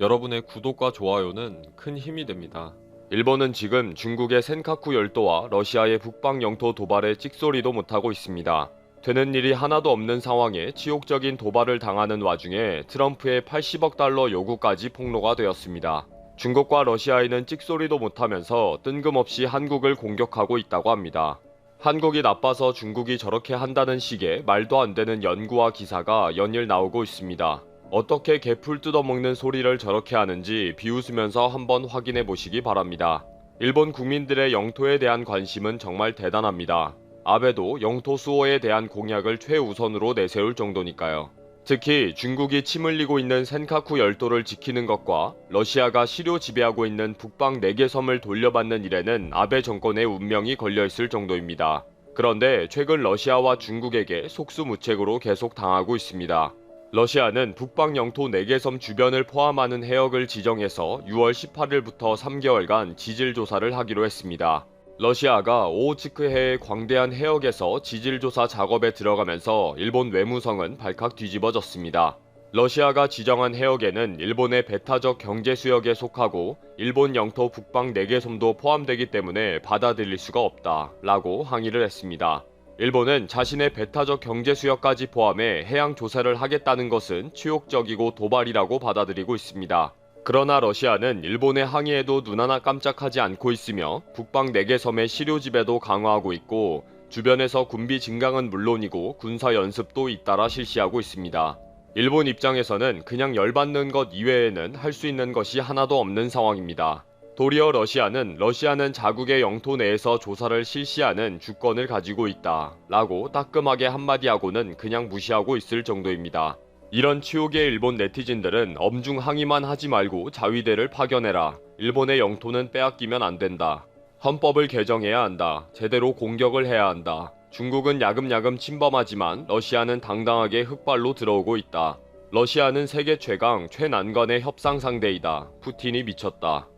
여러분의 구독과 좋아요는 큰 힘이 됩니다. 일본은 지금 중국의 센카쿠 열도와 러시아의 북방 영토 도발에 찍소리도 못하고 있습니다. 되는 일이 하나도 없는 상황에 치욕적인 도발을 당하는 와중에 트럼프의 80억 달러 요구까지 폭로가 되었습니다. 중국과 러시아에는 찍소리도 못하면서 뜬금없이 한국을 공격하고 있다고 합니다. 한국이 나빠서 중국이 저렇게 한다는 식의 말도 안 되는 연구와 기사가 연일 나오고 있습니다. 어떻게 개풀 뜯어먹는 소리를 저렇게 하는지 비웃으면서 한번 확인해 보시기 바랍니다. 일본 국민들의 영토에 대한 관심은 정말 대단합니다. 아베도 영토 수호에 대한 공약을 최우선으로 내세울 정도니까요. 특히 중국이 침 흘리고 있는 센카쿠 열도를 지키는 것과 러시아가 시료 지배하고 있는 북방 4개 섬을 돌려받는 일에는 아베 정권의 운명이 걸려 있을 정도입니다. 그런데 최근 러시아와 중국에게 속수무책으로 계속 당하고 있습니다. 러시아는 북방 영토 4개 섬 주변을 포함하는 해역을 지정해서 6월 18일부터 3개월간 지질 조사를 하기로 했습니다. 러시아가 오호츠크해의 광대한 해역에서 지질조사 작업에 들어가면서 일본 외무성은 발칵 뒤집어졌습니다. 러시아가 지정한 해역에는 일본의 배타적 경제 수역에 속하고 일본 영토 북방 4개 섬도 포함되기 때문에 받아들일 수가 없다 라고 항의를 했습니다. 일본은 자신의 배타적 경제 수역까지 포함해 해양 조사를 하겠다는 것은 치욕적이고 도발이라고 받아들이고 있습니다. 그러나 러시아는 일본의 항의에도 눈 하나 깜짝하지 않고 있으며 북방 4개 섬의 시료 지배도 강화하고 있고 주변에서 군비 증강은 물론이고 군사 연습도 잇따라 실시하고 있습니다. 일본 입장에서는 그냥 열받는 것 이외에는 할 수 있는 것이 하나도 없는 상황입니다. 도리어 러시아는 러시아는 자국의 영토 내에서 조사를 실시하는 주권을 가지고 있다 라고 따끔하게 한마디하고는 그냥 무시하고 있을 정도입니다. 이런 치욕의 일본 네티즌들은 엄중 항의만 하지 말고 자위대를 파견해라. 일본의 영토는 빼앗기면 안 된다. 헌법을 개정해야 한다. 제대로 공격을 해야 한다. 중국은 야금야금 침범하지만 러시아는 당당하게 흑발로 들어오고 있다. 러시아는 세계 최강 최난관의 협상 상대이다. 푸틴이 미쳤다.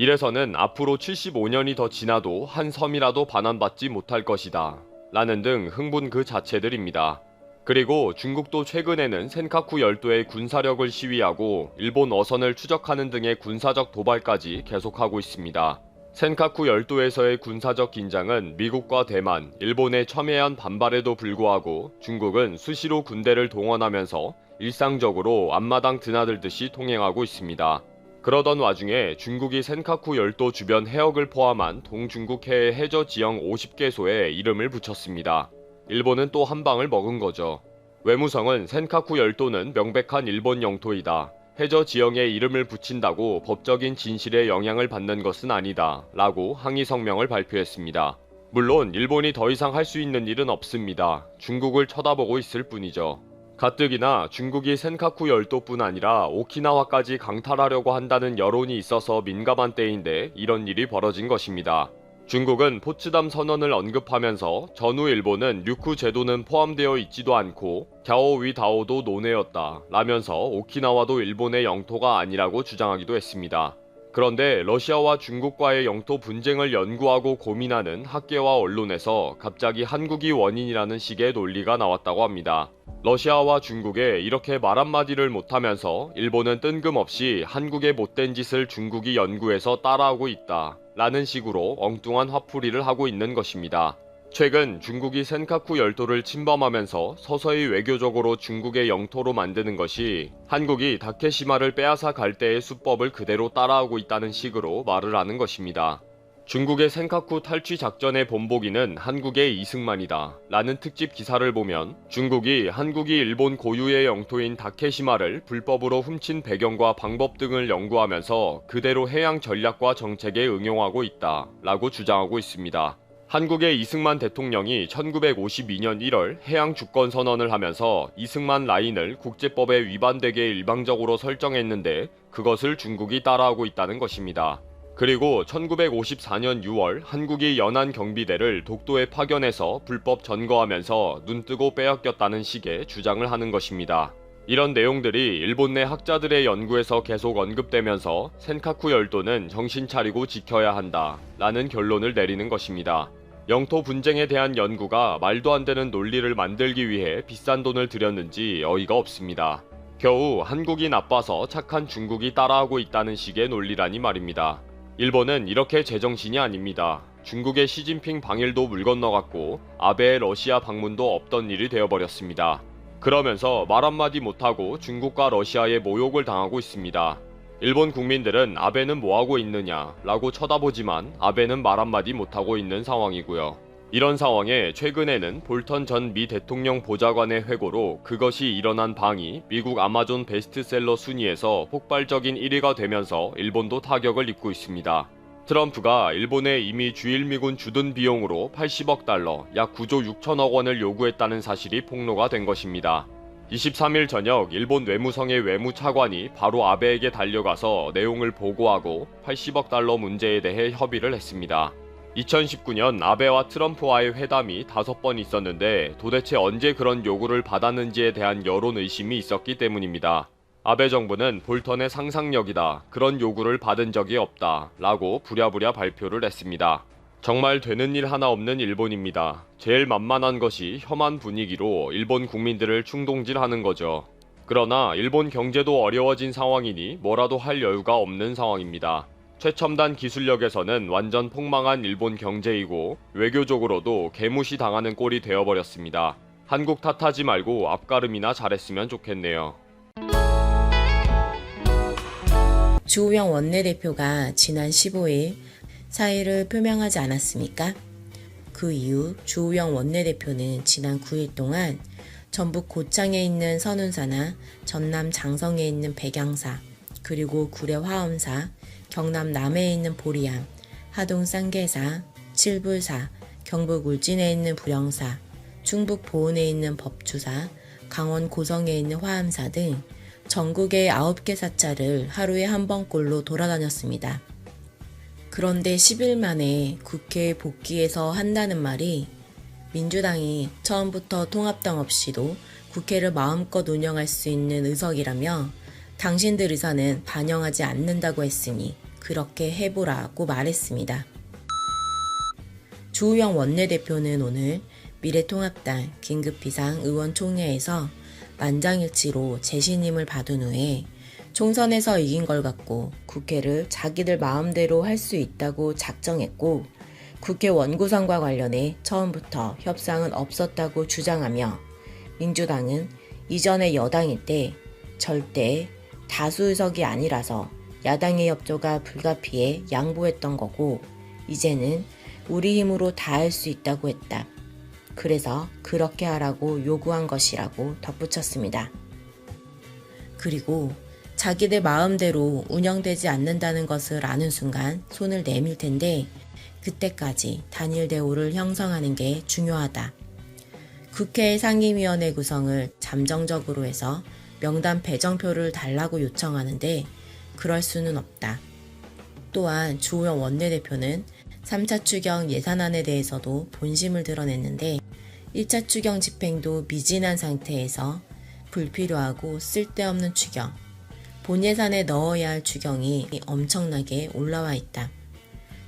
이래서는 앞으로 75년이 더 지나도 한 섬이라도 반환받지 못할 것이다. 라는 등 흥분 그 자체들입니다. 그리고 중국도 최근에는 센카쿠 열도의 군사력을 시위하고 일본 어선을 추적하는 등의 군사적 도발까지 계속하고 있습니다. 센카쿠 열도에서의 군사적 긴장은 미국과 대만, 일본의 첨예한 반발에도 불구하고 중국은 수시로 군대를 동원하면서 일상적으로 앞마당 드나들듯이 통행하고 있습니다. 그러던 와중에 중국이 센카쿠 열도 주변 해역을 포함한 동중국해의 해저 지형 50개소에 이름을 붙였습니다. 일본은 또 한 방을 먹은 거죠. 외무성은 센카쿠 열도는 명백한 일본 영토이다. 해저 지형에 이름을 붙인다고 법적인 진실에 영향을 받는 것은 아니다. 라고 항의 성명을 발표했습니다. 물론 일본이 더 이상 할 수 있는 일은 없습니다. 중국을 쳐다보고 있을 뿐이죠. 가뜩이나 중국이 센카쿠 열도뿐 아니라 오키나와까지 강탈하려고 한다는 여론이 있어서 민감한 때인데 이런 일이 벌어진 것입니다. 중국은 포츠담 선언을 언급하면서 전후 일본은 류쿠 제도는 포함되어 있지도 않고 갸오위 다오도 논해였다 라면서 오키나와도 일본의 영토가 아니라고 주장하기도 했습니다. 그런데 러시아와 중국과의 영토 분쟁을 연구하고 고민하는 학계와 언론에서 갑자기 한국이 원인이라는 식의 논리가 나왔다고 합니다. 러시아와 중국에 이렇게 말 한마디를 못하면서 일본은 뜬금없이 한국의 못된 짓을 중국이 연구해서 따라하고 있다. 라는 식으로 엉뚱한 화풀이를 하고 있는 것입니다. 최근 중국이 센카쿠 열도를 침범하면서 서서히 외교적으로 중국의 영토로 만드는 것이 한국이 다케시마를 빼앗아 갈 때의 수법을 그대로 따라하고 있다는 식으로 말을 하는 것입니다. 중국의 센카쿠 탈취 작전의 본보기는 한국의 이승만이다 라는 특집 기사를 보면 중국이 한국이 일본 고유의 영토인 다케시마를 불법으로 훔친 배경과 방법 등을 연구하면서 그대로 해양 전략과 정책에 응용하고 있다 라고 주장하고 있습니다. 한국의 이승만 대통령이 1952년 1월 해양 주권 선언을 하면서 이승만 라인을 국제법에 위반되게 일방적으로 설정했는데 그것을 중국이 따라하고 있다는 것입니다. 그리고 1954년 6월 한국이 연안 경비대를 독도에 파견해서 불법 점거하면서 눈뜨고 빼앗겼다는 식의 주장을 하는 것입니다. 이런 내용들이 일본 내 학자들의 연구에서 계속 언급되면서 센카쿠 열도는 정신 차리고 지켜야 한다 라는 결론을 내리는 것입니다. 영토 분쟁에 대한 연구가 말도 안 되는 논리를 만들기 위해 비싼 돈을 들였는지 어이가 없습니다. 겨우 한국이 나빠서 착한 중국이 따라하고 있다는 식의 논리라니 말입니다. 일본은 이렇게 제정신이 아닙니다. 중국의 시진핑 방일도 물 건너갔고 아베의 러시아 방문도 없던 일이 되어버렸습니다. 그러면서 말 한마디 못하고 중국과 러시아에 모욕을 당하고 있습니다. 일본 국민들은 아베는 뭐하고 있느냐 라고 쳐다보지만 아베는 말 한마디 못하고 있는 상황이고요. 이런 상황에 최근에는 볼턴 전 미 대통령 보좌관의 회고로 그것이 일어난 방이 미국 아마존 베스트셀러 순위에서 폭발적인 1위가 되면서 일본도 타격을 입고 있습니다. 트럼프가 일본에 이미 주일미군 주둔 비용으로 80억 달러, 약 9조 6천억 원을 요구했다는 사실이 폭로가 된 것입니다. 23일 저녁 일본 외무성의 외무차관이 바로 아베에게 달려가서 내용을 보고하고 80억 달러 문제에 대해 협의를 했습니다. 2019년 아베와 트럼프와의 회담이 다섯 번 있었는데 도대체 언제 그런 요구를 받았는지에 대한 여론 의심이 있었기 때문입니다. 아베 정부는 볼턴의 상상력이다. 그런 요구를 받은 적이 없다. 라고 부랴부랴 발표를 했습니다. 정말 되는 일 하나 없는 일본입니다. 제일 만만한 것이 혐한 분위기로 일본 국민들을 충동질하는 거죠. 그러나 일본 경제도 어려워진 상황이니 뭐라도 할 여유가 없는 상황입니다. 최첨단 기술력에서는 완전 폭망한 일본 경제이고 외교적으로도 개무시 당하는 꼴이 되어버렸습니다. 한국 탓하지 말고 앞가름이나 잘했으면 좋겠네요. 주호영 원내대표가 지난 15일 사의를 표명하지 않았습니까? 그 이후 주호영 원내대표는 지난 9일 동안 전북 고창에 있는 선운사나 전남 장성에 있는 백양사, 그리고 구례 화엄사, 경남 남해에 있는 보리암, 하동 쌍계사, 칠불사, 경북 울진에 있는 부령사, 충북 보은에 있는 법주사, 강원 고성에 있는 화암사 등 전국의 9개 사찰을 하루에 한 번꼴로 돌아다녔습니다. 그런데 10일 만에 국회에 복귀해서 한다는 말이 민주당이 처음부터 통합당 없이도 국회를 마음껏 운영할 수 있는 의석이라며 당신들 의사는 반영하지 않는다고 했으니 그렇게 해보라고 말했습니다. 주우영 원내대표는 오늘 미래통합당 긴급비상 의원총회에서 만장일치로 재신임을 받은 후에 총선에서 이긴 걸 갖고 국회를 자기들 마음대로 할 수 있다고 작정했고 국회 원구성과 관련해 처음부터 협상은 없었다고 주장하며 민주당은 이전의 여당일 때 절대 다수 의석이 아니라서 야당의 협조가 불가피해 양보했던 거고 이제는 우리 힘으로 다 할 수 있다고 했다. 그래서 그렇게 하라고 요구한 것이라고 덧붙였습니다. 그리고 자기들 마음대로 운영되지 않는다는 것을 아는 순간 손을 내밀 텐데 그때까지 단일 대우를 형성하는 게 중요하다. 국회 상임위원회 구성을 잠정적으로 해서 명단 배정표를 달라고 요청하는데 그럴 수는 없다. 또한 주호영 원내대표는 3차 추경 예산안에 대해서도 본심을 드러냈는데 1차 추경 집행도 미진한 상태에서 불필요하고 쓸데없는 추경, 본 예산에 넣어야 할 추경이 엄청나게 올라와 있다.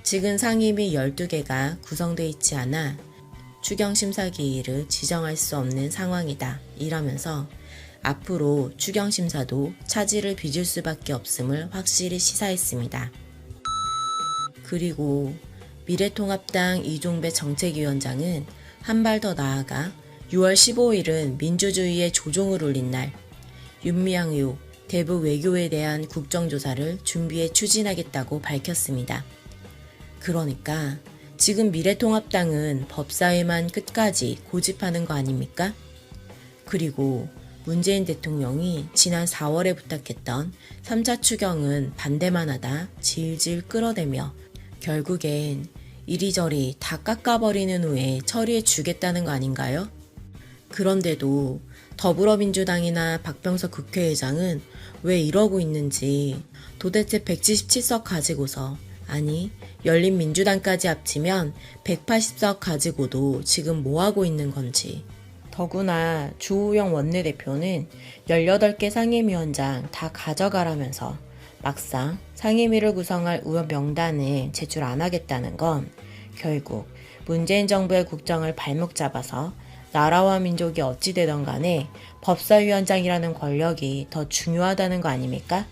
지금 상임위 12개가 구성돼 있지 않아 추경 심사기일을 지정할 수 없는 상황이다. 이러면서 앞으로 추경 심사도 차질을 빚을 수밖에 없음을 확실히 시사했습니다. 그리고 미래통합당 이종배 정책위원장은 한 발 더 나아가 6월 15일은 민주주의의 조종을 울린 날, 윤미향 의혹, 대북 외교에 대한 국정조사를 준비해 추진하겠다고 밝혔습니다. 그러니까 지금 미래통합당은 법사위만 끝까지 고집하는 거 아닙니까? 그리고 문재인 대통령이 지난 4월에 부탁했던 3차 추경은 반대만 하다 질질 끌어대며 결국엔 이리저리 다 깎아버리는 후에 처리해 주겠다는 거 아닌가요? 그런데도 더불어민주당이나 박병석 국회의장은 왜 이러고 있는지 도대체 177석 가지고서 아니 열린민주당까지 합치면 180석 가지고도 지금 뭐하고 있는 건지. 더구나 주호영 원내대표는 18개 상임위원장 다 가져가라면서 막상 상임위를 구성할 의원 명단을 제출 안 하겠다는 건 결국 문재인 정부의 국정을 발목 잡아서 나라와 민족이 어찌되던 간에 법사위원장이라는 권력이 더 중요하다는 거 아닙니까?